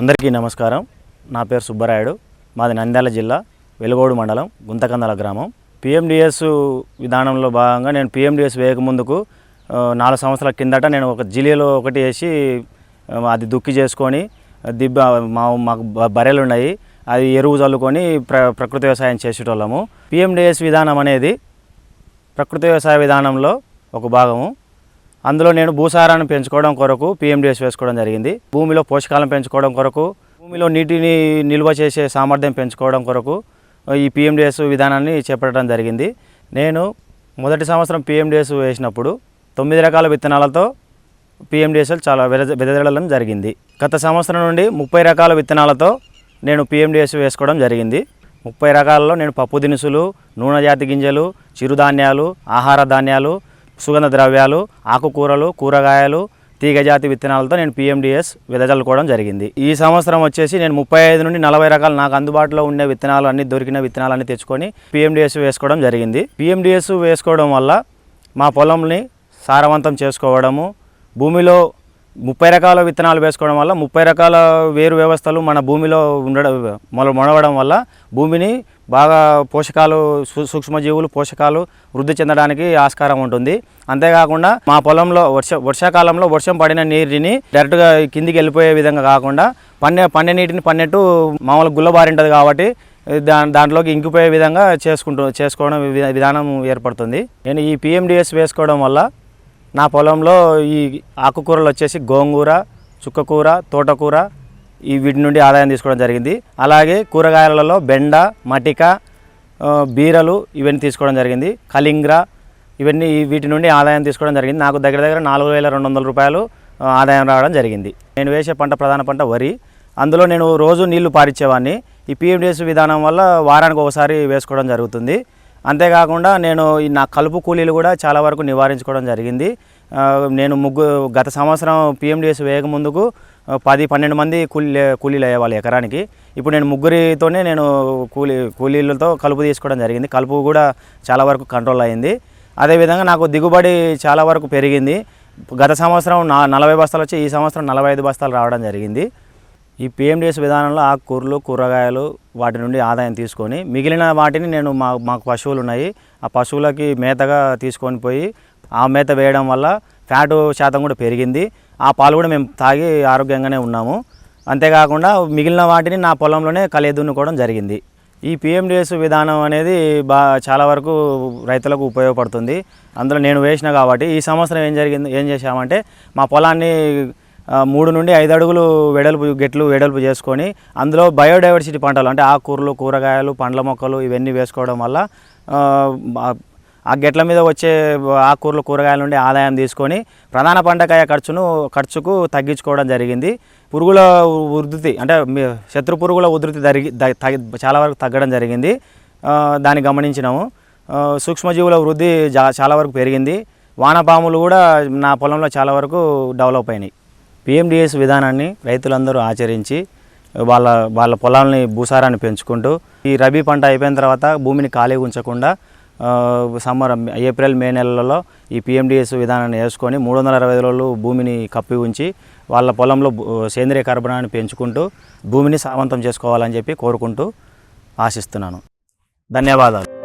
అందరికీ నమస్కారం. నా పేరు సుబ్బరాయుడు. మాది నంద్యాల జిల్లా వెలుగోడు మండలం గుంతకందల గ్రామం. పిఎండిఎస్ విధానంలో భాగంగా నేను పిఎండిఎస్ వేయకముందుకు నాలుగు సంవత్సరాల కిందట నేను ఒక జిల్లాలో ఒకటి వేసి అది దుక్కి చేసుకొని దిబ్బ మా మాకు బర్రెలు ఉన్నాయి. అది ఎరువు చల్లుకొని ప్ర ప్రకృతి వ్యవసాయం చేసేటోళ్ళము. పిఎండిఎస్ విధానం అనేది ప్రకృతి వ్యవసాయ విధానంలో ఒక భాగము. అందులో నేను భూసారాన్ని పెంచుకోవడం కొరకు పిఎండిఎస్ వేసుకోవడం జరిగింది. భూమిలో పోషకాలను పెంచుకోవడం కొరకు భూమిలో నీటిని నిల్వ చేసే సామర్థ్యం పెంచుకోవడం కొరకు ఈ పిఎండిఎస్ విధానాన్ని చేపట్టడం జరిగింది. నేను మొదటి సంవత్సరం పిఎండిఎస్ వేసినప్పుడు తొమ్మిది రకాల విత్తనాలతో పిఎండిఎస్ఎల్ చాలా వెద వెదజల్లడం జరిగింది. గత సంవత్సరం నుండి ముప్పై రకాల విత్తనాలతో నేను పిఎండిఎస్ వేసుకోవడం జరిగింది. ముప్పై రకాలలో నేను పప్పు దినుసులు నూనె జాతి గింజలు చిరుధాన్యాలు ఆహార ధాన్యాలు సుగంధ ద్రవ్యాలు ఆకుకూరలు కూరగాయలు తీగజాతి విత్తనాలతో నేను పిఎండిఎస్ వెదజల్లుకోవడం జరిగింది. ఈ సంవత్సరం వచ్చేసి నేను ముప్పై ఐదు నుండి నలభై రకాలు నాకు అందుబాటులో ఉండే విత్తనాలు అన్ని దొరికిన విత్తనాలన్నీ తెచ్చుకొని పిఎండిఎస్ వేసుకోవడం జరిగింది. పిఎండిఎస్ వేసుకోవడం వల్ల మా పొలంని సారవంతం చేసుకోవడము భూమిలో ముప్పై రకాల విత్తనాలు వేసుకోవడం వల్ల ముప్పై రకాల వేరు వ్యవస్థలు మన భూమిలో ఉండడం మొల వల్ల భూమిని బాగా పోషకాలు సూక్ష్మజీవులు పోషకాలు వృద్ధి చెందడానికి ఆస్కారం ఉంటుంది. అంతేకాకుండా మా పొలంలో వర్ష వర్షాకాలంలో వర్షం పడిన నీటిని డైరెక్ట్గా కిందికి వెళ్ళిపోయే విధంగా కాకుండా పన్నె పన్నె నీటిని పన్నెట్టు మామూలు గుల్లబారి ఉంటుంది కాబట్టి దా దాంట్లోకి ఇంకిపోయే విధంగా చేసుకుంటూ చేసుకోవడం వి- విధానం ఏర్పడుతుంది. నేను ఈ పిఎండిఎస్ వేసుకోవడం వల్ల నా పొలంలో ఈ ఆకుకూరలు వచ్చేసి గోంగూర చుక్కకూర తోటకూర ఈ వీటి నుండి ఆదాయం తీసుకోవడం జరిగింది. అలాగే కూరగాయలలో బెండ మటిక బీరలు ఇవన్నీ తీసుకోవడం జరిగింది. కలింగ్ర ఇవన్నీ వీటి నుండి ఆదాయం తీసుకోవడం జరిగింది. నాకు దగ్గర దగ్గర నాలుగు వేల రెండు వందల రూపాయలు ఆదాయం రావడం జరిగింది. నేను వేసే పంట ప్రధాన పంట వరి. అందులో నేను రోజు నీళ్ళు పారిచ్చేవాడిని ఈ పిఎండిఎస్ విధానం వల్ల వారానికి ఒకసారి వేసుకోవడం జరుగుతుంది. అంతేకాకుండా నేను ఈ నా కలుపు కూలీలు కూడా చాలా వరకు నివారించుకోవడం జరిగింది. నేను ముగ్గు గత సంవత్సరం పిఎండిఎస్ వేయక ముందుకు పది పన్నెండు మంది కూలీ కూలీలు అయ్యేవాళ్ళు ఎకరానికి. ఇప్పుడు నేను ముగ్గురితోనే నేను కూలీ కూలీలతో కలుపు తీసుకోవడం జరిగింది. కలుపు కూడా చాలా వరకు కంట్రోల్ అయింది. అదేవిధంగా నాకు దిగుబడి చాలా వరకు పెరిగింది. గత సంవత్సరం నా నలభై బస్తాలు వచ్చి ఈ సంవత్సరం నలభై ఐదు బస్తాలు రావడం జరిగింది. ఈ పిఎండిఎస్ విధానంలో ఆకుకూరలు కూరగాయలు వాటి నుండి ఆదాయం తీసుకొని మిగిలిన వాటిని నేను మా మాకు పశువులు ఉన్నాయి. ఆ పశువులకి మేతగా తీసుకొని పోయి ఆ మేత వేయడం వల్ల ఫ్యాటు శాతం కూడా పెరిగింది. ఆ పాలు కూడా మేము తాగి ఆరోగ్యంగానే ఉన్నాము. అంతేకాకుండా మిగిలిన వాటిని నా పొలంలోనే కలియదున్నుకోవడం జరిగింది. ఈ పిఎండిఎస్ విధానం అనేది బా చాలా వరకు రైతులకు ఉపయోగపడుతుంది. అందులో నేను వేసిన కాబట్టి ఈ సంవత్సరం ఏం జరిగింది ఏం చేశామంటే మా పొలాన్ని మూడు నుండి ఐదు అడుగులు వెడల్పు గెట్లు వెడల్పు చేసుకొని అందులో బయోడైవర్సిటీ పంటలు అంటే ఆకుకూరలు కూరగాయలు పండ్ల మొక్కలు ఇవన్నీ వేసుకోవడం వల్ల ఆ, గెట్ల మీద వచ్చే ఆకుకూరలు కూరగాయల నుండి ఆదాయం తీసుకొని ప్రధాన పంటకాయ ఖర్చును ఖర్చుకు తగ్గించుకోవడం జరిగింది. పురుగుల ఉధృతి అంటే మీ- శత్రు పురుగుల ఉధృతి జరిగి తగ్గి- చాలా వరకు తగ్గడం జరిగింది. దాన్ని గమనించినాము. సూక్ష్మజీవుల వృద్ధి చాలా వరకు పెరిగింది. వానపాములు కూడా నా పొలంలో చాలా వరకు డెవలప్ అయినాయి. పిఎండిఎస్ విధానాన్ని రైతులందరూ ఆచరించి వాళ్ళ వాళ్ళ పొలాలని భూసారాన్ని పెంచుకుంటూ ఈ రబీ పంట అయిపోయిన తర్వాత భూమిని ఖాళీ ఉంచకుండా సమ్మర్ ఏప్రిల్ మే నెలలలో ఈ పిఎండిఎస్ విధానాన్ని వేసుకొని మూడు వందల అరవై రోజులు భూమిని కప్పి ఉంచి వాళ్ళ పొలంలో సేంద్రియ కర్బనాన్ని పెంచుకుంటూ భూమిని సమంతం చేసుకోవాలని చెప్పి కోరుకుంటూ ఆశిస్తున్నాను. ధన్యవాదాలు.